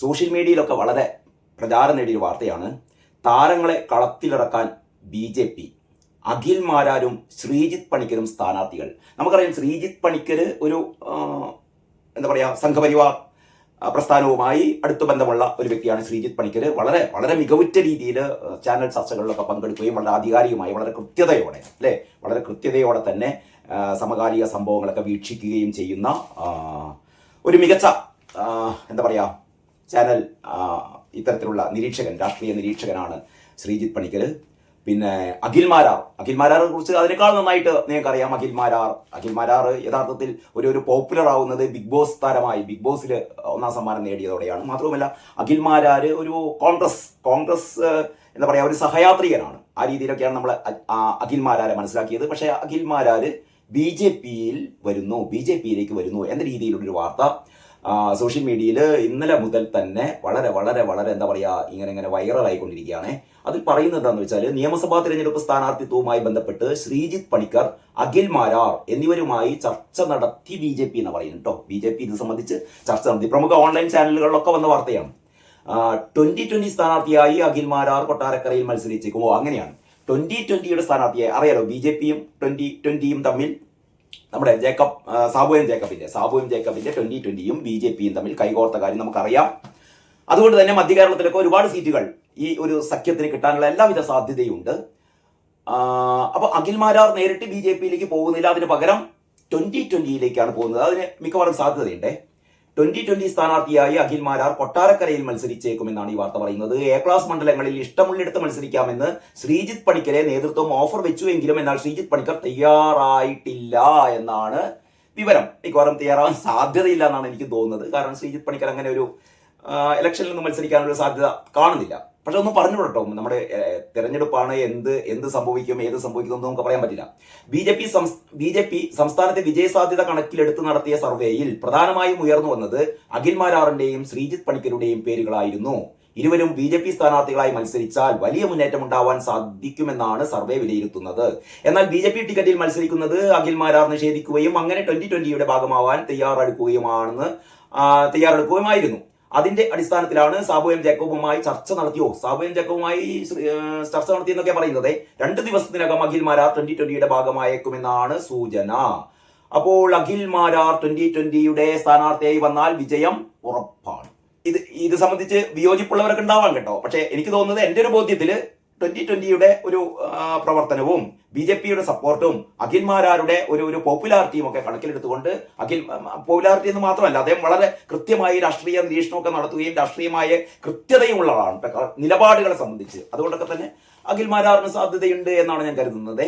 Social മീഡിയയിലൊക്കെ വളരെ പ്രചാരം നേടിയ വാർത്തയാണ്. താരങ്ങളെ കളത്തിലിറക്കാൻ ബി ജെ പി അഖിൽ മാരാരും ശ്രീജിത്ത് പണിക്കരും സ്ഥാനാർത്ഥികൾ. നമുക്കറിയാം ശ്രീജിത്ത് പണിക്കർ ഒരു എന്താ പറയുക സംഘപരിവാർ പ്രസ്ഥാനവുമായി അടുത്ത ബന്ധമുള്ള ഒരു വ്യക്തിയാണ് ശ്രീജിത്ത് പണിക്കർ. വളരെ വളരെ മികവുറ്റ രീതിയിൽ ചാനൽ ചർച്ചകളിലൊക്കെ പങ്കെടുക്കുകയും വളരെ ആധികാരികമായി വളരെ കൃത്യതയോടെ അല്ലേ? വളരെ കൃത്യതയോടെ തന്നെ സമകാലിക സംഭവങ്ങളൊക്കെ വീക്ഷിക്കുകയും ചെയ്യുന്ന ഒരു മികച്ച എന്താ പറയുക ചാനൽ ഇത്തരത്തിലുള്ള നിരീക്ഷകൻ രാഷ്ട്രീയ നിരീക്ഷകനാണ് ശ്രീജിത്ത് പണിക്കൽ പിന്നെ അഖിൽ മാരാർ. അഖിൽ കുറിച്ച് അതിനേക്കാൾ നന്നായിട്ട് നിങ്ങൾക്ക് അറിയാം അഖിൽ മാരാർ. അഖിൽ മാരാർ യഥാർത്ഥത്തിൽ ഒരു ഒരു പോപ്പുലർ ആവുന്നത് ബിഗ് ബോസ് താരമായി ബിഗ് ബോസിൽ ഒന്നാം സമ്മാനം നേടിയതോടെയാണ്. മാത്രവുമല്ല അഖിൽ മാരാർ ഒരു കോൺഗ്രസ് കോൺഗ്രസ് എന്താ പറയുക ഒരു സഹയാത്രികനാണ്. ആ രീതിയിലൊക്കെയാണ് നമ്മൾ അഖിൽ മാരാരെ മനസ്സിലാക്കിയത്. പക്ഷേ അഖിൽ മാരാർ ബി ജെ പിയിൽ വരുന്നു ബി ജെ പിയിലേക്ക് വരുന്നു എന്ന രീതിയിലുള്ളൊരു വാർത്ത സോഷ്യൽ മീഡിയയിൽ ഇന്നലെ മുതൽ തന്നെ വളരെ വളരെ വളരെ എന്താ പറയുക ഇങ്ങനെ ഇങ്ങനെ വൈറലായിക്കൊണ്ടിരിക്കുകയാണ് അതിൽ പറയുന്നത് എന്താണെന്ന് വെച്ചാൽ നിയമസഭാ തിരഞ്ഞെടുപ്പ് സ്ഥാനാർത്ഥിത്വവുമായി ബന്ധപ്പെട്ട് ശ്രീജിത്ത് പണിക്കർ അഖിൽ മാരാർ എന്നിവരുമായി ചർച്ച നടത്തി ബി ജെ പി എന്ന് പറയുന്നു കേട്ടോ ബി ജെ പി ഇത് സംബന്ധിച്ച് ചർച്ച നടത്തി. പ്രമുഖ ഓൺലൈൻ ചാനലുകളിലൊക്കെ വന്ന വാർത്തയാണ്. ട്വന്റി ട്വന്റി സ്ഥാനാർത്ഥിയായി അഖിൽ മാരാർ കൊട്ടാരക്കരയിൽ മത്സരിച്ചേക്കുമോ? അങ്ങനെയാണ്. ട്വന്റി ട്വന്റിയുടെ സ്ഥാനാർത്ഥിയായി അറിയാലോ ബി ജെ പിയും ട്വന്റി ട്വന്റിയും തമ്മിൽ നമ്മുടെ ജേക്കബ് ആ, സാബു എം ജേക്കബിന്റെ സാബു എം ജേക്കബിന്റെ ട്വന്റി ട്വന്റിയും ബി ജെ പിയും തമ്മിൽ കൈകോർത്ത കാര്യം നമുക്കറിയാം. അതുകൊണ്ട് തന്നെ മധ്യ കേരളത്തിലൊക്കെ ഒരുപാട് സീറ്റുകൾ ഈ ഒരു സഖ്യത്തിന് കിട്ടാനുള്ള എല്ലാവിധ സാധ്യതയുണ്ട്. അപ്പോൾ അപ്പൊ അഖിൽ മാരാർ നേരിട്ട് ബി ജെ പിയിലേക്ക് പോകുന്നില്ല. അതിന് പകരം ട്വന്റി ട്വന്റിയിലേക്കാണ് പോകുന്നത്. അതിന് മിക്കവാറും സാധ്യതയുണ്ട്. ട്വന്റി ട്വന്റി സ്ഥാനാർത്ഥിയായി അഖിൽ മാരാർ കൊട്ടാരക്കരയിൽ മത്സരിച്ചേക്കുമെന്നാണ് ഈ വാർത്ത പറയുന്നത്. എ ക്ലാസ് മണ്ഡലങ്ങളിൽ ഇഷ്ടമുള്ളിടത്ത് മത്സരിക്കാമെന്ന് ശ്രീജിത്ത് പണിക്കരെ നേതൃത്വം ഓഫർ വെച്ചുവെങ്കിലും എന്നാൽ ശ്രീജിത്ത് പണിക്കർ തയ്യാറായിട്ടില്ല എന്നാണ് വിവരം. മിക്കവാറും തയ്യാറാവാൻ സാധ്യതയില്ല എന്നാണ് എനിക്ക് തോന്നുന്നത്. കാരണം ശ്രീജിത്ത് പണിക്കർ അങ്ങനെ ഒരു ഇലക്ഷനിൽ നിന്ന് മത്സരിക്കാനുള്ള സാധ്യത കാണുന്നില്ല. പക്ഷെ ഒന്നും പറഞ്ഞു കേട്ടോ നമ്മുടെ തെരഞ്ഞെടുപ്പാണ് എന്ത് എന്ത് സംഭവിക്കും ഏത് സംഭവിക്കും നമുക്ക് പറയാൻ പറ്റില്ല. B J P B J P സംസ്ഥാനത്തെ വിജയസാധ്യത കണക്കിലെടുത്ത് നടത്തിയ സർവേയിൽ പ്രധാനമായും ഉയർന്നു വന്നത് അഖിൽ മാരാറിന്റെയും ശ്രീജിത്ത് പണിക്കരുടെയും പേരുകളായിരുന്നു. ഇരുവരും ബി ജെ പി സ്ഥാനാർത്ഥികളായി മത്സരിച്ചാൽ വലിയ മുന്നേറ്റം ഉണ്ടാവാൻ സാധിക്കുമെന്നാണ് സർവേ വിലയിരുത്തുന്നത്. എന്നാൽ ബി ജെ പി ടിക്കറ്റിൽ മത്സരിക്കുന്നത് അഖിൽ മാരാർ നിഷേധിക്കുകയും അങ്ങനെ ട്വന്റി ട്വന്റിയുടെ ഭാഗമാവാൻ തയ്യാറെടുക്കുകയുമാണെന്ന് തയ്യാറെടുക്കുകയുമായിരുന്നു. അതിന്റെ അടിസ്ഥാനത്തിലാണ് സാബുവേൽ ജേക്കോബുമായി ചർച്ച നടത്തിയോ? സാബുവേൽ ജേക്കോബുമായി ചർച്ച നടത്തിയെന്നൊക്കെ പറയുന്നത്. രണ്ട് ദിവസത്തിനകം അഖിൽ മാരാർ ട്വന്റി ട്വന്റിയുടെ ഭാഗമായേക്കുമെന്നാണ് സൂചന. അപ്പോൾ അഖിൽ മാരാർ ട്വന്റി ട്വന്റിയുടെ സ്ഥാനാർത്ഥിയായി വന്നാൽ വിജയം ഉറപ്പാണ്. ഇത് ഇത് സംബന്ധിച്ച് വിയോജിപ്പുള്ളവരൊക്കെ ഉണ്ടാവാം കേട്ടോ. പക്ഷെ എനിക്ക് തോന്നുന്നത് എന്റെ ഒരു ബോധ്യത്തിൽ ട്വന്റി ട്വന്റിയുടെ ഒരു പ്രവർത്തനവും ബി ജെ പിയുടെ സപ്പോർട്ടും അഖിൽമാരാരുടെ ഒരു ഒരു പോപ്പുലാരിറ്റിയും ഒക്കെ കണക്കിലെടുത്തുകൊണ്ട് അഖിൽ പോപ്പുലാരിറ്റി എന്ന് മാത്രമല്ല അദ്ദേഹം വളരെ കൃത്യമായി രാഷ്ട്രീയ നിരീക്ഷണമൊക്കെ നടത്തുകയും രാഷ്ട്രീയമായ കൃത്യതയും ഉള്ള ആളാണ് നിലപാടുകളെ സംബന്ധിച്ച്. അതുകൊണ്ടൊക്കെ തന്നെ അഖിൽമാരാറിന് സാധ്യതയുണ്ട് എന്നാണ് ഞാൻ കരുതുന്നത്.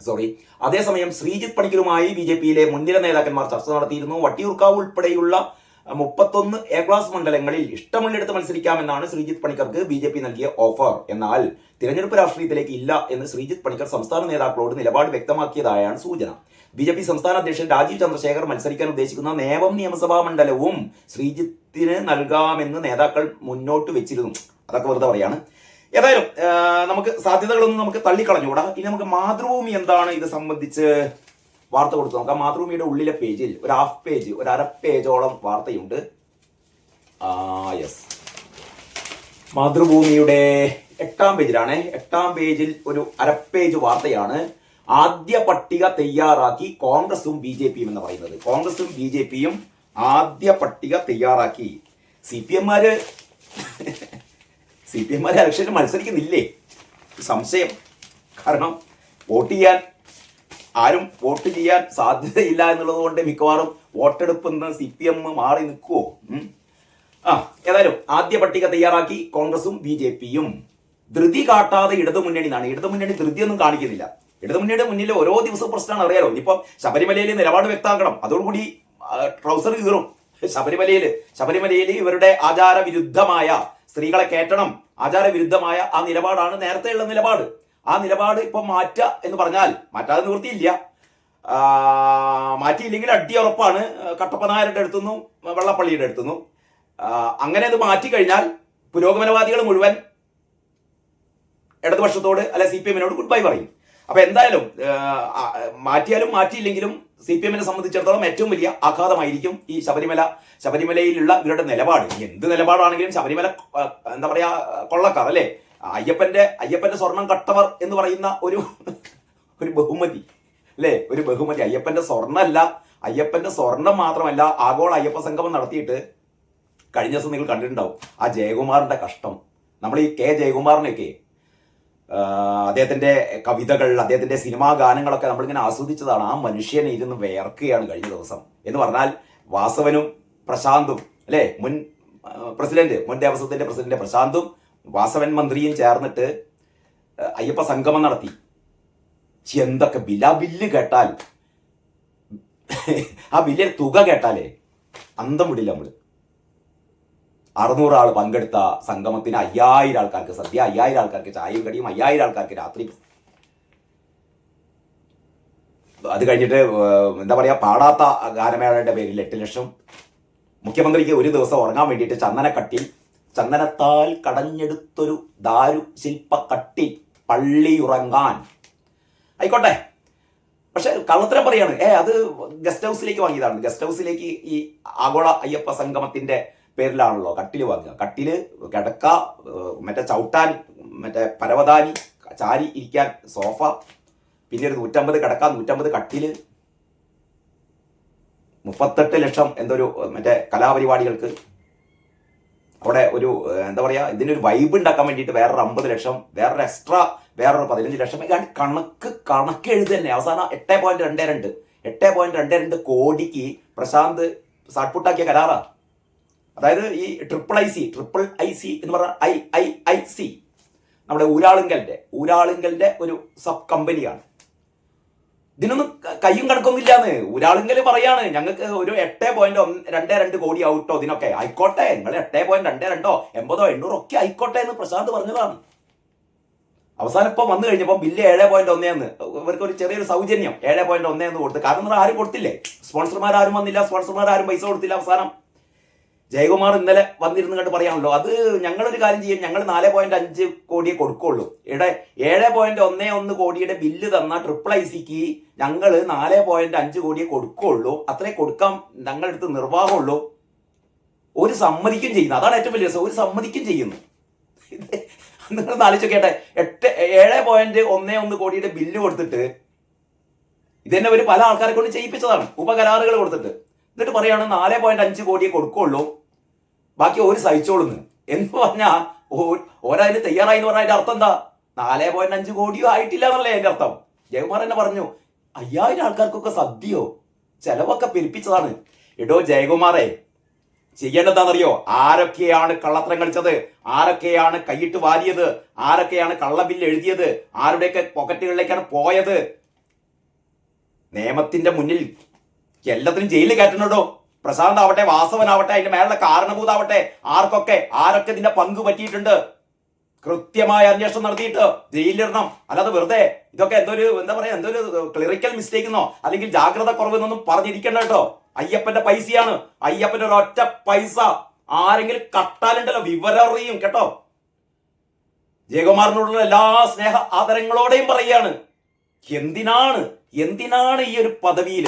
സോറി അതേസമയം ശ്രീജിത്ത് പണിക്കരുമായി ബി ജെ പിയിലെ മുൻനിര നേതാക്കന്മാർ ചർച്ച നടത്തിയിരുന്നു. വട്ടിയൂർക്കാവ് ഉൾപ്പെടെയുള്ള മുപ്പത്തൊന്ന് എ ക്ലാസ് മണ്ഡലങ്ങളിൽ ഇഷ്ടമുള്ളിടത്ത് മത്സരിക്കാമെന്നാണ് ശ്രീജിത്ത് പണിക്കർക്ക് ബി ജെ പി നൽകിയ ഓഫർ. എന്നാൽ തിരഞ്ഞെടുപ്പ് രാഷ്ട്രീയത്തിലേക്ക് ഇല്ല എന്ന് ശ്രീജിത്ത് പണിക്കർ സംസ്ഥാന നേതാക്കളോട് നിലപാട് വ്യക്തമാക്കിയതായാണ് സൂചന. ബി ജെ പി സംസ്ഥാന അധ്യക്ഷൻ രാജീവ് ചന്ദ്രശേഖർ മത്സരിക്കാൻ ഉദ്ദേശിക്കുന്ന നേവം നിയമസഭാ മണ്ഡലവും ശ്രീജിത്തിന് നൽകാമെന്ന് നേതാക്കൾ മുന്നോട്ട് വെച്ചിരുന്നു. അതൊക്കെ വെറുതെ പറയാണ്. ഏതായാലും നമുക്ക് സാധ്യതകളൊന്നും നമുക്ക് തള്ളിക്കളഞ്ഞുകൂടാ. ഇനി നമുക്ക് മാതൃഭൂമി എന്താണ് ഇത് സംബന്ധിച്ച് വാർത്ത കൊടുത്തു. നോക്കാം മാതൃഭൂമിയുടെ ഉള്ളിലെ പേജിൽ ഒരു ഹാഫ് പേജ് ഒരു അര പേജോളം വാർത്തയുണ്ട്. ആ യെസ് മാതൃഭൂമിയുടെ എട്ടാം പേജിലാണ്. എട്ടാം പേജിൽ ഒരു അര പേജ് വാർത്തയാണ് ആദ്യ പട്ടിക തയ്യാറാക്കി കോൺഗ്രസും ബി ജെ പിയും എന്ന് പറയുന്നത്. കോൺഗ്രസും ബി ജെ പിയും ആദ്യ പട്ടിക തയ്യാറാക്കി. സി പി എമ്മാര് സി പി എമ്മാര് ഇലക്ഷനിൽ മത്സരിക്കുന്നില്ലേ? സംശയം. കാരണം വോട്ട് ചെയ്യാൻ ആരും വോട്ട് ചെയ്യാൻ സാധ്യതയില്ല എന്നുള്ളത് കൊണ്ട് മിക്കവാറും വോട്ടെടുപ്പ് നിന്ന് സി പി എം മാറി നിൽക്കുവോ? ആ ഏതായാലും ആദ്യ പട്ടിക തയ്യാറാക്കി കോൺഗ്രസും ബി ജെ പിയും. ധൃതി കാട്ടാതെ ഇടതുമുന്നണി എന്നാണ് ഇടതുമുന്നണി ധൃതിയൊന്നും കാണിക്കുന്നില്ല. ഇടതുമുന്നണിയുടെ മുന്നിൽ ഓരോ ദിവസവും പ്രശ്നമാണ്. അറിയാലോ ഇനിയിപ്പം ശബരിമലയിൽ നിലപാട് വ്യക്തമാക്കണം. അതോടുകൂടി ട്രൗസർ കീറും. ശബരിമലയിൽ ശബരിമലയിൽ ഇവരുടെ ആചാരവിരുദ്ധമായ സ്ത്രീകളെ കയറ്റണം. ആചാരവിരുദ്ധമായ ആ നിലപാടാണ് നേരത്തെയുള്ള നിലപാട്. ആ നിലപാട് ഇപ്പൊ മാറ്റ എന്ന് പറഞ്ഞാൽ മാറ്റാതെ നിവൃത്തിയില്ല. മാറ്റിയില്ലെങ്കിൽ അടി ഉറപ്പാണ്. കട്ടപ്പനായരുടെ അടുത്തുനിന്നും വെള്ളപ്പള്ളിയുടെ അടുത്തുനിന്നും. അങ്ങനെ അത് മാറ്റിക്കഴിഞ്ഞാൽ പുരോഗമനവാദികൾ മുഴുവൻ ഇടതുപക്ഷത്തോട് അല്ലെ സി പി എമ്മിനോട് ഗുഡ് ബൈ പറയും. അപ്പൊ എന്തായാലും മാറ്റിയാലും മാറ്റിയില്ലെങ്കിലും സി പി എമ്മിനെ സംബന്ധിച്ചിടത്തോളം ഏറ്റവും വലിയ ആഘാതമായിരിക്കും ഈ ശബരിമല ശബരിമലയിലുള്ള ഇവരുടെ നിലപാട്. എന്ത് നിലപാടാണെങ്കിലും ശബരിമല എന്താ പറയാ കൊള്ളക്കാർ അല്ലേ? അയ്യപ്പന്റെ അയ്യപ്പന്റെ സ്വർണം കട്ടവർ എന്ന് പറയുന്ന ഒരു ഒരു ബഹുമതി. അല്ലേ? ഒരു ബഹുമതി. അയ്യപ്പന്റെ സ്വർണമല്ല അയ്യപ്പന്റെ സ്വർണം മാത്രമല്ല ആഗോള അയ്യപ്പ സംഗമം നടത്തിയിട്ട് കഴിഞ്ഞ ദിവസം നിങ്ങൾ കണ്ടിട്ടുണ്ടാവും. ആ ജയകുമാറിന്റെ കഷ്ടം. നമ്മൾ ഈ കെ ജയകുമാറിനെയൊക്കെ അദ്ദേഹത്തിന്റെ കവിതകൾ അദ്ദേഹത്തിന്റെ സിനിമാ ഗാനങ്ങളൊക്കെ നമ്മളിങ്ങനെ ആസ്വദിച്ചതാണ്. ആ മനുഷ്യനെ ഇരുന്ന് വേർക്കുകയാണ് കഴിഞ്ഞ ദിവസം. എന്ന് പറഞ്ഞാൽ വാസവനും പ്രശാന്തും അല്ലേ? മുൻ പ്രസിഡന്റ് മുൻ ദേവസ്വത്തിന്റെ പ്രസിഡന്റ് പ്രശാന്തും വാസവൻ മന്ത്രിയും ചേർന്നിട്ട് അയ്യപ്പ സംഗമം നടത്തി. എന്തൊക്കെ ബില്ല ആ ബില്ല് കേട്ടാൽ ആ ബില്ലിന്റെ തുക കേട്ടാലേ അന്തം വിടില്ല നമ്മൾ അറുന്നൂറ് ആൾ പങ്കെടുത്ത സംഗമത്തിന് അയ്യായിരം ആൾക്കാർക്ക് സദ്യ അയ്യായിരം ആൾക്കാർക്ക് ചായയും കടിയും അയ്യായിരം ആൾക്കാർക്ക് രാത്രി. അത് കഴിഞ്ഞിട്ട് എന്താ പറയാ പാടാത്ത ഗാനമേളയുടെ പേരിൽ എട്ട് ലക്ഷം. മുഖ്യമന്ത്രിക്ക് ഒരു ദിവസം ഉറങ്ങാൻ വേണ്ടിയിട്ട് ചന്ദനക്കട്ടിൽ ചന്ദനത്താൽ കടഞ്ഞെടുത്തൊരു ദാരു ശില്പക്കട്ടിൽ പള്ളി ഉറങ്ങാൻ ആയിക്കോട്ടെ. പക്ഷെ കള്ളത്തരം പറയാണ്. ഏ അത് ഗസ്റ്റ് ഹൗസിലേക്ക് വാങ്ങിയതാണ്. ഗസ്റ്റ് ഹൗസിലേക്ക് ഈ ആഗോള അയ്യപ്പ സംഗമത്തിന്റെ പേരിലാണല്ലോ കട്ടിൽ വാങ്ങുക. കട്ടിൽ കിടക്ക മറ്റേ ചവിട്ടാൻ മറ്റേ പരവതാനി ചാരി ഇരിക്കാൻ സോഫ പിന്നെ ഒരു നൂറ്റമ്പത് കിടക്ക നൂറ്റമ്പത് കട്ടിൽ. മുപ്പത്തെട്ട് ലക്ഷം എന്തൊരു മറ്റേ കലാപരിപാടികൾക്ക് അവിടെ ഒരു എന്താ പറയുക ഇതിനൊരു വൈബ് ഉണ്ടാക്കാൻ വേണ്ടിയിട്ട് വേറൊരു അമ്പത് ലക്ഷം വേറൊരു എക്സ്ട്രാ വേറൊരു പതിനഞ്ച് ലക്ഷം ഇങ്ങനെ കണക്ക് കണക്ക് എഴുതി തന്നെ. അവസാനം എട്ട് പോയിന്റ് രണ്ട് രണ്ട്. എട്ട് പോയിന്റ് രണ്ട് രണ്ട് കോടിക്ക് പ്രശാന്ത് സാട്ട്പുട്ടാക്കിയ കരാറാ. അതായത് ഈ triple I C triple I C എന്ന് പറഞ്ഞ ഐ ഐ ഐ സി നമ്മുടെ ഊരാളുങ്കലിന്റെ ഊരാളുങ്കലിന്റെ ഒരു സബ് കമ്പനിയാണ് ഇതിനൊന്നും കയ്യും കണക്കൊന്നുമില്ലാന്ന്. ഊരാളുങ്കൽ പറയാണ് ഞങ്ങൾക്ക് ഒരു എട്ട് പോയിന്റ് ഒന്ന് രണ്ട് രണ്ട് കോടി ആവട്ടോ ഇതിനൊക്കെ. ആയിക്കോട്ടെ നിങ്ങൾ എട്ട് പോയിന്റ് രണ്ട് രണ്ടോ എൺപതോ എണ്ണൂറോ ഒക്കെ ആയിക്കോട്ടെ എന്ന് പ്രശാന്ത് പറഞ്ഞതാണ്. അവസാനം ഇപ്പം വന്നു കഴിഞ്ഞപ്പോൾ ബില്ല് ഏഴ് പോയിന്റ് ഒന്നേന്ന് ഇവർക്ക് ഒരു ചെറിയൊരു സൗജന്യം ഏഴ് പോയിന്റ് ഒന്നേന്ന് കൊടുത്ത്. കാരണം ആരും കൊടുത്തില്ലേ? സ്പോൺസർമാർ ആരും വന്നില്ല സ്പോൺസർമാർ ആരും പൈസ കൊടുത്തില്ല അവസാനം. ജയകുമാർ ഇന്നലെ വന്നിരുന്നു കണ്ട് പറയാണല്ലോ അത് ഞങ്ങളൊരു കാര്യം ചെയ്യും. ഞങ്ങൾ നാല് പോയിന്റ് അഞ്ച് കോടിയെ കൊടുക്കുള്ളൂ. ഇവിടെ ഏഴ് പോയിന്റ് ഒന്നേ ഒന്ന് കോടിയുടെ ബില്ല് തന്ന ട്രിപ്പിൾ ഐ സിക്ക് ഞങ്ങൾ നാല് പോയിന്റ് അഞ്ച് കോടിയെ കൊടുക്കുള്ളൂ. അത്രേ കൊടുക്കാൻ ഞങ്ങളുടെ അടുത്ത് നിർവാഹമുള്ളൂ. ഒരു സമ്മതിക്കും ചെയ്യുന്നു. അതാണ് ഏറ്റവും വലിയ രസം. ഒരു സമ്മതിക്കും ചെയ്യുന്നു. നിങ്ങൾ ആലോചിച്ച് കേട്ടെ എട്ട് ഏഴ് പോയിന്റ് ഒന്നേ ഒന്ന് കോടിയുടെ ബില്ല് കൊടുത്തിട്ട് ഇതന്നെ ഒരു പല ആൾക്കാരെ കൊണ്ട് ചെയ്യിപ്പിച്ചതാണ്. ഉപകരാറുകൾ കൊടുത്തിട്ട്. എന്നിട്ട് പറയുകയാണ് നാല് പോയിന്റ് അഞ്ച് കോടിയെ കൊടുക്കുള്ളൂ. ബാക്കി ഓര് സഹിച്ചോളുന്നു. എന്ന് പറഞ്ഞാ ഓരതിന് തയ്യാറായി എന്ന് പറഞ്ഞാൽ അതിന്റെ അർത്ഥം എന്താ? നാലേ പോയിന്റ് അഞ്ച് കോടിയോ ആയിട്ടില്ല എന്നല്ലേ അതിന്റെ അർത്ഥം? ജയകുമാർ തന്നെ പറഞ്ഞു അയ്യായിരം ആൾക്കാർക്കൊക്കെ സദ്യയോ ചെലവൊക്കെ പെരുപ്പിച്ചതാണ്. എടോ ജയകുമാറേ ചെയ്യേണ്ടതാണെന്നറിയോ ആരൊക്കെയാണ് കള്ളത്തരം കളിച്ചത്? ആരൊക്കെയാണ് കൈയിട്ട് വാരിയത്? ആരൊക്കെയാണ് കള്ളബില്ല് എഴുതിയത്? ആരുടെയൊക്കെ പോക്കറ്റുകളിലേക്കാണ് പോയത്? നിയമത്തിന്റെ മുന്നിൽ എല്ലാത്തിനും ജയിലിൽ കയറ്റണോ പ്രശാന്ത് ആവട്ടെ വാസവനാവട്ടെ അതിന്റെ മേലുള്ള കാരണഭൂതാവട്ടെ ആർക്കൊക്കെ ആരൊക്കെ ഇതിന്റെ പങ്ക് പറ്റിയിട്ടുണ്ട്? കൃത്യമായ അന്വേഷണം നടത്തിയിട്ട് ജയിലിലിടണം. അല്ലാതെ വെറുതെ ഇതൊക്കെ എന്തോ ഒരു എന്താ പറയാ എന്തോ ഒരു ക്ലിറിക്കൽ മിസ്റ്റേക്ക് എന്നോ അല്ലെങ്കിൽ ജാഗ്രത കുറവ് എന്നൊന്നും പറഞ്ഞിരിക്കണ്ട കേട്ടോ. അയ്യപ്പന്റെ പൈസയാണ്. അയ്യപ്പന്റെ ഒരു ഒറ്റ പൈസ ആരെങ്കിലും കട്ടാലുണ്ടല്ലോ വിവരം അറിയും കേട്ടോ. ജയകുമാറിനോടുള്ള എല്ലാ സ്നേഹ ആദരങ്ങളോടെയും പറയുകയാണ്. എന്തിനാണ് എന്തിനാണ് ഈ ഒരു പദവിയിൽ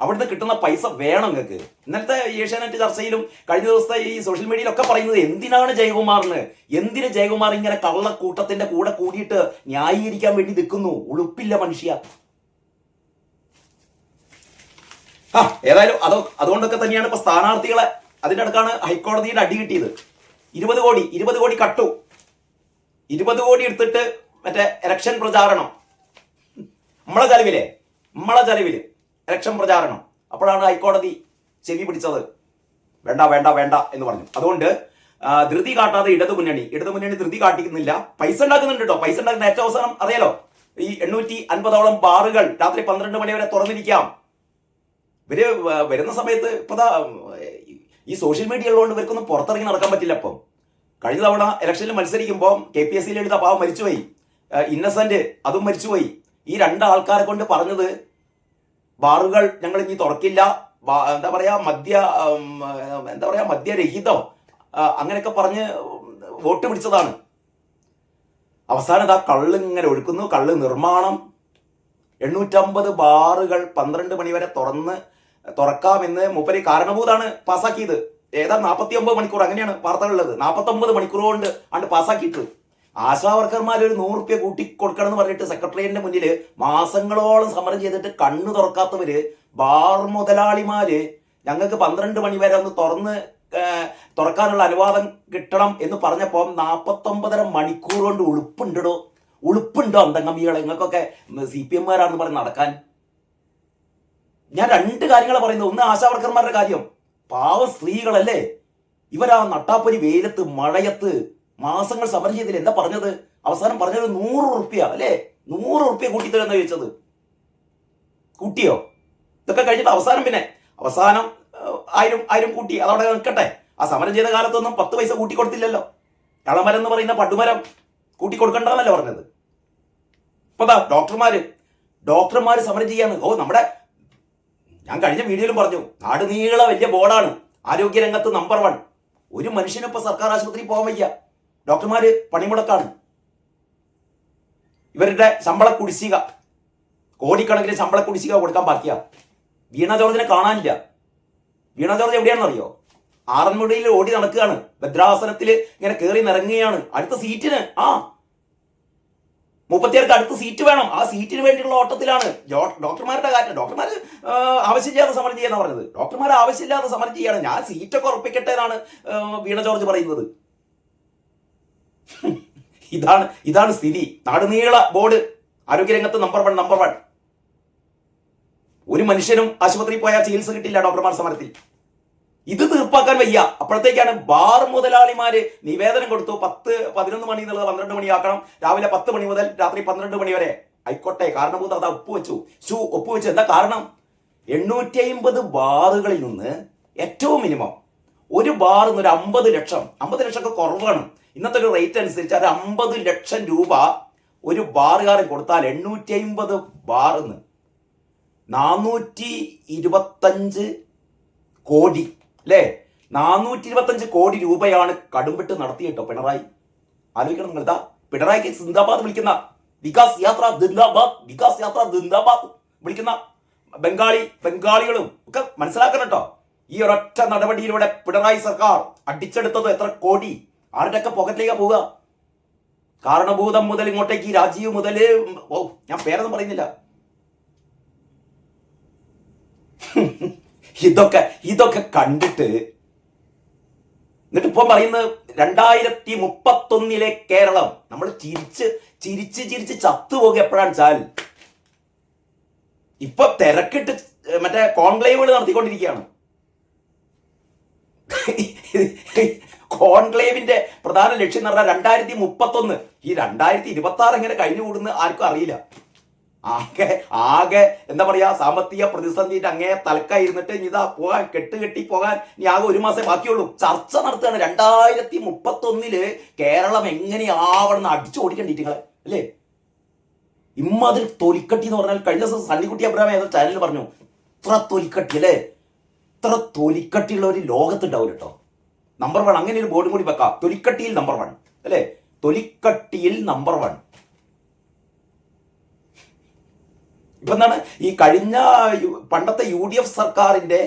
അവിടുന്ന് കിട്ടുന്ന പൈസ വേണം നിങ്ങൾക്ക്. ഇന്നലത്തെ ഏഷ്യാനെറ്റ് ചർച്ചയിലും കഴിഞ്ഞ ദിവസത്തെ ഈ സോഷ്യൽ മീഡിയയിലൊക്കെ പറയുന്നത് എന്തിനാണ് ജയകുമാറിന്? എന്തിന് ജയകുമാർ ഇങ്ങനെ കള്ളക്കൂട്ടത്തിന്റെ കൂടെ കൂടിയിട്ട് ന്യായീകരിക്കാൻ വേണ്ടി നിൽക്കുന്നു? ഉളുപ്പില്ല മനുഷ്യ. ആ ഏതായാലും അതോ അതുകൊണ്ടൊക്കെ തന്നെയാണ് ഇപ്പൊ സ്ഥാനാർത്ഥികളെ അതിന്റെ അടുക്കാണ് ഹൈക്കോടതിയുടെ അടി കിട്ടിയത്. ഇരുപത് കോടി ഇരുപത് കോടി കട്ടു. ഇരുപത് കോടി എടുത്തിട്ട് മറ്റേ ഇലക്ഷൻ പ്രചാരണം. നമ്മളെ ചെലവിലെ നമ്മളെ ചെലവിൽ. ഇലക്ഷൻ പ്രചാരണം. അപ്പോഴാണ് ഹൈക്കോടതി ചെവി പിടിച്ചത്. വേണ്ട വേണ്ട വേണ്ട എന്ന് പറഞ്ഞു. അതുകൊണ്ട് ധൃതി കാട്ടാതെ ഇടതു മുന്നണി ഇടതു മുന്നണി ധൃതി കാട്ടിക്കുന്നില്ല. പൈസ ഉണ്ടാക്കുന്നുണ്ട് കേട്ടോ പൈസ ഉണ്ടാക്കുന്ന ഏറ്റവും അവസാനം അറിയാലോ? ഈ എണ്ണൂറ്റി അൻപതോളം ബാറുകൾ രാത്രി പന്ത്രണ്ട് മണി വരെ തുറന്നിരിക്കാം. ഇവർ വരുന്ന സമയത്ത് ഇപ്പതാ ഈ സോഷ്യൽ മീഡിയ ഉള്ളതുകൊണ്ട് ഇവർക്കൊന്നും പുറത്തിറങ്ങി നടക്കാൻ പറ്റില്ല അപ്പം കഴിഞ്ഞ തവണ ഇലക്ഷനിൽ മത്സരിക്കുമ്പോൾ കെ പി എസ് സിയിൽ എഴുത പാവം മരിച്ചുപോയി. ഇന്നസെന്റ് അതും മരിച്ചുപോയി. ഈ രണ്ട് ആൾക്കാരെ കൊണ്ട് പറഞ്ഞത് ബാറുകൾ ഞങ്ങൾ ഇനി തുറക്കില്ല. എന്താ പറയാ മദ്യ എന്താ പറയാ മദ്യരഹിതം. അങ്ങനെയൊക്കെ പറഞ്ഞ് വോട്ട് പിടിച്ചതാണ്. അവസാനം ഇതാ കള്ള് ഇങ്ങനെ ഒഴുക്കുന്നു. കള്ള് നിർമ്മാണം. എണ്ണൂറ്റമ്പത് ബാറുകൾ പന്ത്രണ്ട് മണിവരെ തുറന്ന് തുറക്കാമെന്ന് മൂപ്പര് കാരണഭൂതാണ് പാസ്സാക്കിയത് ഏതാ നാൽപ്പത്തി ഒമ്പത് മണിക്കൂർ അങ്ങനെയാണ് വാർത്തകളുള്ളത് നാൽപ്പത്തി ഒമ്പത് മണിക്കൂർ കൊണ്ട് ആണ് പാസ്സാക്കിയിട്ട് ആശാ വർക്കർമാർ ഒരു നൂറ് റുപ്യ കൂട്ടി കൊടുക്കണം എന്ന് പറഞ്ഞിട്ട് സെക്രട്ടേറിയറ്റിന്റെ മുന്നിൽ മാസങ്ങളോളം സമരം ചെയ്തിട്ട് കണ്ണു തുറക്കാത്തവര് ബാർ മുതലാളിമാര് ഞങ്ങൾക്ക് പന്ത്രണ്ട് മണി വരെ ഒന്ന് തുറന്ന് തുറക്കാനുള്ള അനുവാദം കിട്ടണം എന്ന് പറഞ്ഞപ്പോൾ നാൽപ്പത്തൊമ്പതര മണിക്കൂർ കൊണ്ട് ഉളുപ്പുണ്ടോ ഉളുപ്പുണ്ടോ അന്തംഗമികളെ? നിങ്ങൾക്കൊക്കെ സി പി എംമാരാണെന്ന് പറഞ്ഞ് നടക്കാൻ. ഞാൻ രണ്ട് കാര്യങ്ങളെ പറയുന്നത്. ഒന്ന് ആശാവർക്കർമാരുടെ കാര്യം. പാവ സ്ത്രീകളല്ലേ? ഇവരാ നട്ടാപ്പൊരി വെയിലത്ത് മഴയത്ത് മാസങ്ങൾ സമരം ചെയ്തില്ല എന്താ പറഞ്ഞത്? അവസാനം പറഞ്ഞത് നൂറ് റുപ്യ അല്ലേ? നൂറ് റുപ്യ കൂട്ടിത്തരുന്ന ചോദിച്ചത്? കൂട്ടിയോ? ഇതൊക്കെ കഴിഞ്ഞിട്ട് അവസാനം പിന്നെ അവസാനം ആയിരം ആയിരം കൂട്ടി അതവിടെ നിൽക്കട്ടെ. ആ സമരം ചെയ്ത കാലത്തൊന്നും പത്ത് പൈസ കൂട്ടി കൊടുത്തില്ലല്ലോ. ഇളമരം എന്ന് പറയുന്ന പടുമരം കൂട്ടി കൊടുക്കണ്ടെന്നല്ലേ പറഞ്ഞത്. ഇപ്പൊ ദാ ഡോക്ടർമാര് ഡോക്ടർമാര് സമരം ചെയ്യാണ് ഓ നമ്മുടെ ഞാൻ കഴിഞ്ഞ വീഡിയോയിലും പറഞ്ഞു നാട് നീള വലിയ ബോർഡാണ്. ആരോഗ്യരംഗത്ത് നമ്പർ വൺ ഒരു മനുഷ്യനിപ്പോ സർക്കാർ ആശുപത്രിയിൽ പോകാൻ വയ്യ. ഡോക്ടർമാര് പണിമുടക്കാണ്. ഇവരുടെ ശമ്പള കുടിശ്ശിക കോടിക്കണക്കിന് ശമ്പള കുടിശ്ശിക കൊടുക്കാൻ ബാക്കിയാ. വീണ ജോർജിനെ കാണാനില്ല. വീണ ജോർജ് എവിടെയാണെന്നറിയോ? ആറന്മുടിയിൽ ഓടി നടക്കുകയാണ്. ഭദ്രാസനത്തിൽ ഇങ്ങനെ കയറി നിറങ്ങുകയാണ്. അടുത്ത സീറ്റിന് ആ. മുപ്പത്തിയാർക്ക് അടുത്ത സീറ്റ് വേണം. ആ സീറ്റിന് വേണ്ടിയുള്ള ഓട്ടത്തിലാണ് ഡോക്ടർമാരുടെ കാര്യം. ഡോക്ടർമാർ ആവശ്യമില്ലാതെ സമരം ചെയ്യാന്ന് പറഞ്ഞത്. ഡോക്ടർമാർ ആവശ്യമില്ലാതെ സമരം ചെയ്യാണ്. ഞാൻ സീറ്റൊക്കെ ഉറപ്പിക്കട്ടെ എന്നാണ് വീണ ജോർജ് പറയുന്നത്. ഇതാണ് ഇതാണ് സ്ഥിതി. നാടുനീള ബോർഡ്. ആരോഗ്യരംഗത്ത് നമ്പർ വൺ നമ്പർ വൺ ഒരു മനുഷ്യനും ആശുപത്രിയിൽ പോയാൽ ചികിത്സ കിട്ടില്ല ഡോക്ടർമാർ സമരത്തിൽ. ഇത് തീർപ്പാക്കാൻ വയ്യ. അപ്പോഴത്തേക്കാണ് ബാർ മുതലാളിമാര് നിവേദനം കൊടുത്തു. പത്ത് പതിനൊന്ന് മണി എന്നുള്ളത് പന്ത്രണ്ട് മണിയാക്കണം. രാവിലെ പത്ത് മണി മുതൽ രാത്രി പന്ത്രണ്ട് മണി വരെ. ആയിക്കോട്ടെ കാരണഭൂത അതാ ഒപ്പുവെച്ചു ഷൂ ഒപ്പുവെച്ചു എന്താ കാരണം? എണ്ണൂറ്റി അമ്പത് ബാറുകളിൽ നിന്ന് ഏറ്റവും മിനിമം ഒരു ബാറിന്ന് ഒരു അമ്പത് ലക്ഷം അമ്പത് ലക്ഷം ഒക്കെ കുറവാണ്. ഇന്നത്തെ ഒരു റേറ്റ് അനുസരിച്ച് ഒരു അമ്പത് ലക്ഷം രൂപ ഒരു ബാറുകാരൻ കൊടുത്താൽ എണ്ണൂറ്റി അമ്പത് ബാറിന്ന് നാനൂറ്റി ഇരുപത്തഞ്ച് കോടി അല്ലേ നാനൂറ്റി ഇരുപത്തഞ്ച് കോടി രൂപയാണ് കടുംപിട്ട് നടത്തിയിട്ടോ പിണറായി. ആലോചിക്കണം നിങ്ങൾ ഇതാ. പിണറായിക്ക് സിന്ദാബാദ് വിളിക്കുന്ന വികാസ് യാത്ര ദിന്ദാബാദ് വികാസ് യാത്ര ദിന്ദാബാദ് വിളിക്കുന്ന ബംഗാളി ബംഗാളികളും ഒക്കെ മനസ്സിലാക്കണം കേട്ടോ. ഈ ഒരൊറ്റ നടപടിയിലൂടെ പിണറായി സർക്കാർ അടിച്ചെടുത്തത് എത്ര കോടി? ആരുടെയൊക്കെ പോക്കറ്റിലേക്കാ പോവുക? കാരണഭൂതം മുതൽ ഇങ്ങോട്ടേക്ക് രാജീവ് മുതൽ ഓ ഞാൻ പേരൊന്നും പറയുന്നില്ല. ഇതൊക്കെ ഇതൊക്കെ കണ്ടിട്ട് എന്നിട്ട് ഇപ്പം പറയുന്നത് രണ്ടായിരത്തി മുപ്പത്തൊന്നിലെ കേരളം. നമ്മൾ ചിരിച്ച് ചിരിച്ച് ചിരിച്ച് ചത്തുപോകുക എപ്പോഴാണ് ചാൽ? ഇപ്പൊ തിരക്കിട്ട് മറ്റേ കോൺക്ലേവുകൾ നടത്തിക്കൊണ്ടിരിക്കുകയാണ്. കോൺക്ലേവിന്റെ പ്രധാന ലക്ഷ്യം എന്ന് പറഞ്ഞാൽ രണ്ടായിരത്തി മുപ്പത്തൊന്ന് ഈ രണ്ടായിരത്തി ഇരുപത്തി ആറ് എങ്ങനെ കഴിഞ്ഞു കൂടുന്ന ആർക്കും അറിയില്ല. ആകെ ആകെ എന്താ പറയാ സാമ്പത്തിക പ്രതിസന്ധിയുടെ അങ്ങേ തലക്കായിരുന്നിട്ട് ഇനി ഇതാ പോകാൻ കെട്ടുകെട്ടി പോകാൻ ഇനി ആകെ ഒരു മാസം ബാക്കിയുള്ളൂ. ചർച്ച നടത്തുകയാണ് രണ്ടായിരത്തി മുപ്പത്തൊന്നിൽ കേരളം എങ്ങനെയാവണം എന്ന് അടിച്ചു ഓടിക്കണ്ടിട്ട് നിങ്ങളെ അല്ലേ? ഇമ്മതിൽ തൊലിക്കട്ടി എന്ന് പറഞ്ഞാൽ കഴിഞ്ഞ ദിവസം സണ്ണിക്കുട്ടി അബ്രഹാം ഏതോ ചാനലിൽ പറഞ്ഞു ഇത്ര തൊലിക്കട്ടി അല്ലേ? ഇത്ര തൊലിക്കട്ടിയുള്ള ഒരു ലോകത്തുണ്ടാവില്ല കേട്ടോ നമ്പർ വൺ അങ്ങനെ ഒരു ബോർഡും കൂടി വെക്കാം. തൊലിക്കട്ടിയിൽ നമ്പർ വൺ അല്ലേ? തൊലിക്കട്ടിയിൽ നമ്പർ വൺ ഇപ്പൊ എന്താണ്? ഈ കഴിഞ്ഞ പണ്ടത്തെ യു ഡി എഫ് സർക്കാരിന്റെ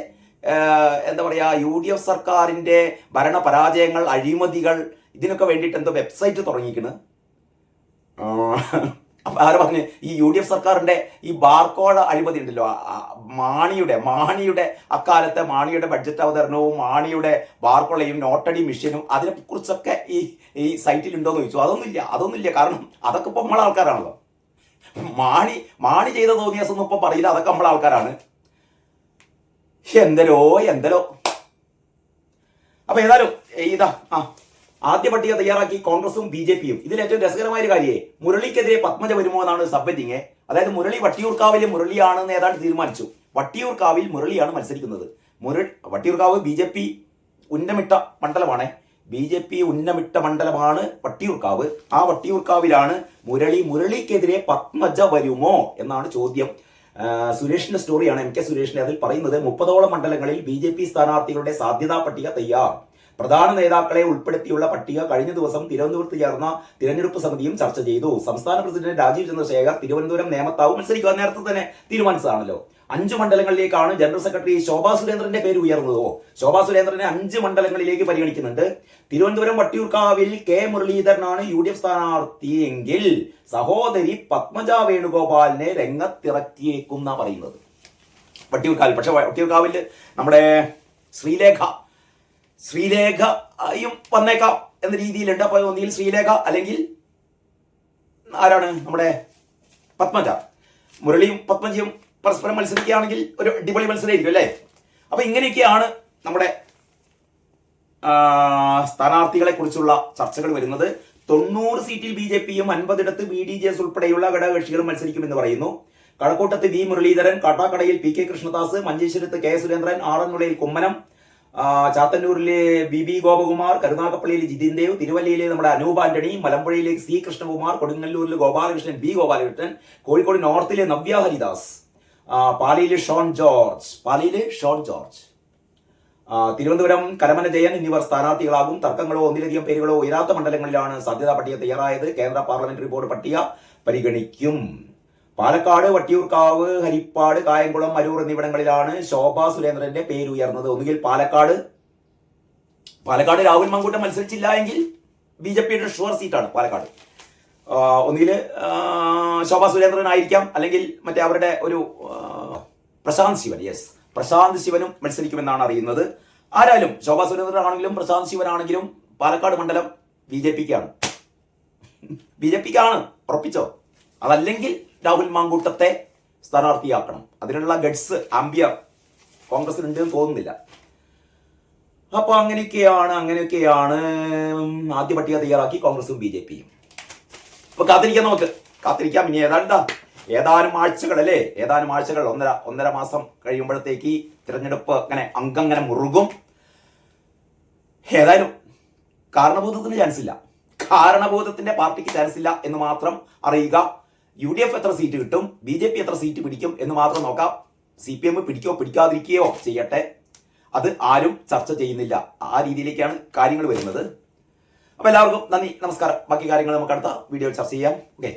എന്താ പറയാ യു ഡി എഫ് സർക്കാരിന്റെ ഭരണ പരാജയങ്ങൾ അഴിമതികൾ ഇതിനൊക്കെ വേണ്ടിയിട്ട് എന്തോ വെബ്സൈറ്റ് തുടങ്ങിയിരിക്കുന്നു അപ്പൊ ആര് പറഞ്ഞു? ഈ യു ഡി എഫ് സർക്കാരിന്റെ ഈ ബാർക്കോഡ് അഴിമതി ഉണ്ടല്ലോ മാണിയുടെ മാണിയുടെ അക്കാലത്തെ മാണിയുടെ ബഡ്ജറ്റ് അവതരണവും മാണിയുടെ ബാർക്കോളയും നോട്ടടി മിഷനും അതിനെ കുറിച്ചൊക്കെ ഈ ഈ സൈറ്റിൽ ഉണ്ടോ എന്ന് ചോദിച്ചു. അതൊന്നുമില്ല അതൊന്നുമില്ല. കാരണം അതൊക്കെ ഇപ്പൊ നമ്മളെ ആൾക്കാരാണല്ലോ. മാണി മാണി ചെയ്ത തോന്നിയാസം ഒന്നും ഇപ്പൊ പറയില്ല. അതൊക്കെ നമ്മളെ ആൾക്കാരാണ്. എന്തരോ എന്തരോ. അപ്പൊ ഏതായാലും ഇതാ ആ. ആദ്യ പട്ടിക തയ്യാറാക്കി കോൺഗ്രസും ബി ജെ പിയും. ഇതിൽ ഏറ്റവും രസകരമായ ഒരു കാര്യേ മുരളിക്കെതിരെ പത്മജ വരുമോ എന്നാണ് സബ്മിറ്റിങ് അതായത് മുരളി വട്ടിയൂർക്കാവിലെ മുരളിയാണെന്ന് ഏതാണ്ട് തീരുമാനിച്ചു. വട്ടിയൂർക്കാവിൽ മുരളിയാണ് മത്സരിക്കുന്നത്. Murali Vattiyoorkavu B J P ഉന്നമിട്ട മണ്ഡലമാണ്. ബി ജെ പി ഉന്നമിട്ട മണ്ഡലമാണ് വട്ടിയൂർക്കാവ്. ആ വട്ടിയൂർക്കാവിലാണ് മുരളി മുരളിക്കെതിരെ പത്മജ വരുമോ എന്നാണ് ചോദ്യം. സുരേഷിന്റെ സ്റ്റോറിയാണ് എം കെ സുരേഷിന്റെ അതിൽ പറയുന്നത് മുപ്പതോളം മണ്ഡലങ്ങളിൽ ബി ജെ പി സ്ഥാനാർത്ഥികളുടെ സാധ്യതാ പട്ടിക തയ്യാർ. പ്രധാന നേതാക്കളെ ഉൾപ്പെടുത്തിയുള്ള പട്ടിക കഴിഞ്ഞ ദിവസം തിരുവനന്തപുരത്ത് ചേർന്ന തിരഞ്ഞെടുപ്പ് സമിതിയും ചർച്ച ചെയ്തു. സംസ്ഥാന പ്രസിഡന്റ് രാജീവ് ചന്ദ്രശേഖർ തിരുവനന്തപുരം നേമത്താവ് മത്സരിക്കുക നേരത്തെ തന്നെ തീരുമാനിച്ചതാണല്ലോ അഞ്ച് മണ്ഡലങ്ങളിലേക്കാണ് ജനറൽ സെക്രട്ടറി ശോഭാ സുരേന്ദ്രന്റെ പേര് ഉയർന്നതോ? ശോഭാ സുരേന്ദ്രനെ അഞ്ച് മണ്ഡലങ്ങളിലേക്ക് പരിഗണിക്കുന്നുണ്ട്. തിരുവനന്തപുരം വട്ടിയൂർക്കാവിൽ കെ മുരളീധരനാണ് യു ഡി എഫ് സ്ഥാനാർത്ഥി എങ്കിൽ സഹോദരി പത്മജ വേണുഗോപാലിനെ രംഗത്തിറക്കിയേക്കുന്ന പറയുന്നത്. വട്ടിയൂർക്കാവിൽ പക്ഷെ വട്ടിയൂർക്കാവിൽ നമ്മുടെ ശ്രീലേഖ ശ്രീലേഖയും വന്നേക്കാം എന്ന രീതിയിലുണ്ട്. അപ്പോൾ ഒന്നിയിൽ ശ്രീലേഖ അല്ലെങ്കിൽ ആരാണ് നമ്മുടെ പത്മജ. മുരളിയും പത്മജിയും പരസ്പരം മത്സരിക്കുകയാണെങ്കിൽ ഒരു അടിപൊളി മത്സരമായിരിക്കും അല്ലേ? അപ്പൊ ഇങ്ങനെയൊക്കെയാണ് നമ്മുടെ സ്ഥാനാർത്ഥികളെ കുറിച്ചുള്ള ചർച്ചകൾ വരുന്നത്. തൊണ്ണൂറ് സീറ്റിൽ ബി ജെ പിയും അൻപതിടത്ത് ബി ഡി ജെ എസ് ഉൾപ്പെടെയുള്ള ഘടകകക്ഷികളും മത്സരിക്കുമെന്ന് പറയുന്നു. കഴക്കൂട്ടത്ത് വി മുരളീധരൻ കാട്ടാക്കടയിൽ പി കെ കൃഷ്ണദാസ് മഞ്ചേശ്വരത്ത് കെ സുരേന്ദ്രൻ ആറന്മുളയിൽ കുമ്മനം ചാത്തന്നൂരിലെ ബി ബി ഗോപകുമാർ കരുനാഗപ്പള്ളിയിലെ ജിതിൻദേവ് തിരുവല്ലയിലെ നമ്മുടെ അനൂപ് ആന്റണി മലമ്പുഴയിലെ സി കൃഷ്ണകുമാർ കൊടുങ്ങല്ലൂരിലെ ഗോപാലകൃഷ്ണൻ ബി ഗോപാലകൃഷ്ണൻ കോഴിക്കോട് നോർത്തിലെ നവ്യ ഹരിദാസ് പാലിയിലെ ഷോൺ ജോർജ് പാലിയിലെ ഷോൺ ജോർജ്. തിരുവനന്തപുരം കരമന ജയൻ എന്നിവർ സ്ഥാനാർത്ഥികളാകും. തർക്കങ്ങളോ ഒന്നിലധികം പേരുകളോ ഉയരാത്ത മണ്ഡലങ്ങളിലാണ് സാധ്യതാ പട്ടിക തയ്യാറായത്. കേന്ദ്ര പാർലമെന്ററി ബോർഡ് പട്ടിക പരിഗണിക്കും. പാലക്കാട് വട്ടിയൂർക്കാവ് ഹരിപ്പാട് കായംകുളം അരൂർ എന്നിവിടങ്ങളിലാണ് ശോഭാ സുരേന്ദ്രന്റെ പേര് ഉയർന്നത്. ഒന്നുകിൽ പാലക്കാട് പാലക്കാട് രാഹുൽ മങ്കൂട്ടം മത്സരിച്ചില്ല എങ്കിൽ ബി ജെ പിയുടെ ഷുവർ സീറ്റാണ് പാലക്കാട്. ഒന്നുകിൽ ശോഭാ സുരേന്ദ്രൻ ആയിരിക്കാം. അല്ലെങ്കിൽ മറ്റേ അവരുടെ ഒരു പ്രശാന്ത് ശിവൻ യെസ് പ്രശാന്ത് ശിവനും മത്സരിക്കുമെന്നാണ് അറിയുന്നത്. ആരായാലും ശോഭാ സുരേന്ദ്രൻ ആണെങ്കിലും പ്രശാന്ത് ശിവനാണെങ്കിലും പാലക്കാട് മണ്ഡലം ബി ജെ പിക്കാണ്. ബി ജെ പിക്കാണ്. ഉറപ്പിച്ചോ? അതല്ലെങ്കിൽ രാഹുൽ മാങ്കൂട്ടത്തെ സ്ഥാനാർത്ഥിയാക്കണം. അതിനുള്ള ഗഡ്സ് ആംബിയ കോൺഗ്രസിനുണ്ട് എന്ന് തോന്നുന്നില്ല. അപ്പൊ അങ്ങനെയൊക്കെയാണ് അങ്ങനെയൊക്കെയാണ് ആദ്യ പട്ടിക തയ്യാറാക്കി കോൺഗ്രസും ബി ജെ പിയും. അപ്പൊ കാത്തിരിക്കാം നമുക്ക്. കാത്തിരിക്കാം. ഇനി ഏതാണ്ടാ? ഏതാനും ആഴ്ചകൾ അല്ലേ? ഏതാനും ആഴ്ചകൾ ഒന്നര ഒന്നര മാസം കഴിയുമ്പോഴത്തേക്ക് തിരഞ്ഞെടുപ്പ് അങ്ങനെ അങ്കങ്ങനെ മുറുകും. ഏതായാലും കാരണബോധത്തിന് ചാൻസ് ഇല്ല. കാരണബോധത്തിന്റെ പാർട്ടിക്ക് ചാൻസ് ഇല്ല എന്ന് മാത്രം അറിയുക. യു ഡി എഫ് എത്ര സീറ്റ് കിട്ടും? ബി ജെ പി എത്ര സീറ്റ് പിടിക്കും എന്ന് മാത്രം നോക്കാം. സി പി എം പിടിക്കോ പിടിക്കാതിരിക്കുകയോ ചെയ്യട്ടെ. അത് ആരും ചർച്ച ചെയ്യുന്നില്ല. ആ രീതിയിലേക്കാണ് കാര്യങ്ങൾ വരുന്നത്. അപ്പൊ എല്ലാവർക്കും നന്ദി നമസ്കാരം. ബാക്കി കാര്യങ്ങൾ നമുക്ക് അടുത്ത വീഡിയോയിൽ ചർച്ച ചെയ്യാം. ഓക്കെ